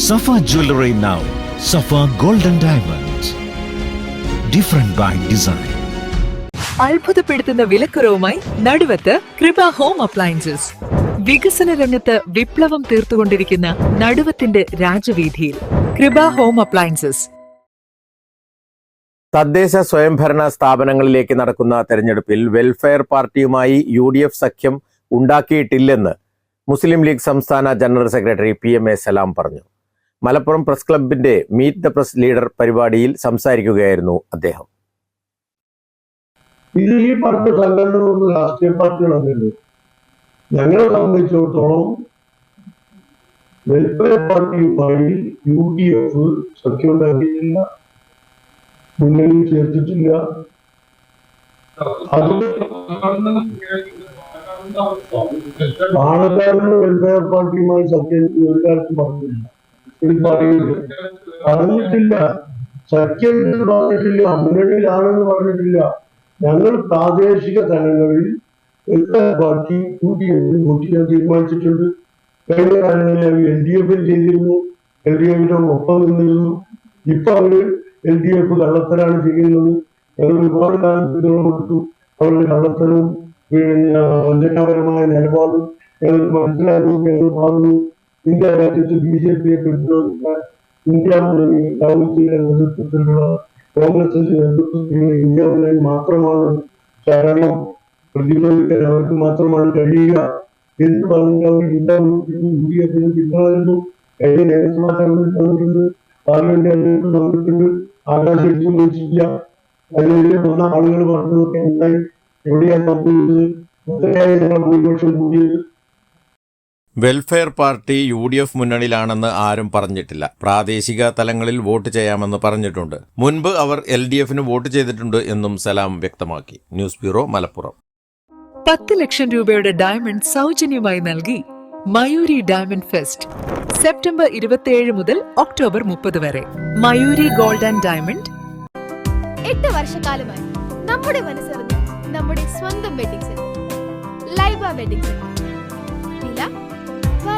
Safa jewellery now Safa golden diamonds different by design അത്ഭുതപ്പെടുത്തുന്ന വിലക്കുറവുമായി നടുവത്ത് കൃപ ഹോം അപ്ലയൻസസ് വികസന രംഗത്ത് വിപ്ലവം തീർത്തുകൊണ്ടിരിക്കുന്ന നടുവത്തിന്റെ രാജവീതിയിൽ കൃപ ഹോം അപ്ലയൻസസ് തദ്ദേശ സ്വയംഭരണ സ്ഥാപനങ്ങളിലേക്ക് നടക്കുന്ന തെരഞ്ഞെടുപ്പിൽ വെൽഫെയർ പാർട്ടിയുമായി യു ഡി എഫ് സഖ്യം ഉണ്ടാക്കിയിട്ടില്ലെന്ന് മുസ്ലിം ലീഗ് സംസ്ഥാന general secretary P M A Salam പറഞ്ഞു. മലപ്പുറം പ്രസ് ക്ലബിന്റെ മീറ്റ് ദ പ്രസ് ലീഡർ പരിപാടിയിൽ സംസാരിക്കുകയായിരുന്നു അദ്ദേഹം. ഇതിൽ ഈ പറഞ്ഞ സംഘടനകളൊന്നും രാഷ്ട്രീയ പാർട്ടികളൊന്നുമില്ല ഞങ്ങളെ സംബന്ധിച്ചിടത്തോളം വെൽഫെയർ പാർട്ടിയുമായി യു ഡി എഫ് സഖ്യമുണ്ടാക്കിയിട്ടില്ല മുന്നണിയിൽ ചേർത്തിട്ടില്ല. പാണക്കാരന് വെൽഫെയർ പാർട്ടിയുമായി സഖ്യം കാലത്ത് പറഞ്ഞില്ല ഇത് പറയുന്നു പറഞ്ഞിട്ടില്ല. സഖ്യം എന്ന് പറഞ്ഞിട്ടില്ല. മുന്നണിയിലാണെന്ന് പറഞ്ഞിട്ടില്ല. ഞങ്ങൾ പ്രാദേശിക തലങ്ങളിൽ എല്ലാ പാർട്ടിയും കൂട്ടിയെങ്കിലും കൂട്ടിയാൻ തീരുമാനിച്ചിട്ടുണ്ട്. കഴിഞ്ഞ കാലങ്ങളിൽ എൽ ഡി എഫിൽ ചെയ്തിരുന്നു എൽ ഡി എഫിന്റെ ഒപ്പം നിന്നിരുന്നു. ഇപ്പൊ അവർ എൽ ഡി എഫ് കള്ളത്തരാണ് ചെയ്യുന്നത്. ഞങ്ങൾ ഒരുപാട് കാലം പിന്തുണ കൊടുത്തു. അവരുടെ കള്ളത്തരവും വഞ്ചനാപരമായ നിലപാടും ഞങ്ങൾ മനസ്സിലാക്കി ഞങ്ങൾ മാറുന്നു. ഇന്ത്യ രാജ്യത്ത് ബി ജെ പിയെ പിന്തുണയ്ക്കാൻ ഇന്ത്യ മുന്നണി രാഹുൽജിയുടെ നേതൃത്വത്തിലുള്ള കോൺഗ്രസിന്റെ നേതൃത്വത്തിലുള്ള ഇന്ത്യ മുന്നണി മാത്രമാണ് കാരണം പ്രതിരോധിക്കാൻ അവർക്ക് മാത്രമാണ് കഴിയുക എന്ന് പറഞ്ഞാൽ ഇന്ത്യ ഇന്ത്യ പിന്തുണരുന്നു കഴിഞ്ഞ നിയമസഭാ പാർലമെന്റ് തന്നിട്ടുണ്ട് ആകാശം വെച്ചില്ല അതിനെതിരെ വന്ന ആളുകൾ പറഞ്ഞതൊക്കെ ഉണ്ടായി. എവിടെയാണ് സംഭവിച്ചത്? ഭൂരിപക്ഷം കൂടിയത്? Welfare party U D F മുന്നണിയിലാണെന്ന് ആരും പറഞ്ഞിട്ടില്ല. പ്രാദേശിക തലങ്ങളിൽ വോട്ട് ചെയ്യാമെന്ന് പറഞ്ഞിട്ടുണ്ട്. മുൻപ് അവർ എൽ ഡി എഫിന് വോട്ട് ചെയ്തിട്ടുണ്ട് എന്നും സലാം വ്യക്തമാക്കി. News bureau Malappuram. പത്ത് ലക്ഷം രൂപയുടെ ഡയമണ്ട് സൗജന്യമായി നൽകി മയൂരി ഡയമണ്ട് ഫെസ്റ്റ് സെപ്റ്റംബർ ഇരുപത്തിയേഴ് മുതൽ ഒക്ടോബർ മുപ്പത് വരെ. Mayuri gold and diamond. എട്ട് വർഷക്കാലമായി നമ്മുടെ മനസ്സറിഞ്ഞ് നമ്മുടെ സ്വന്തം wedding centre Laiba wedding centre വില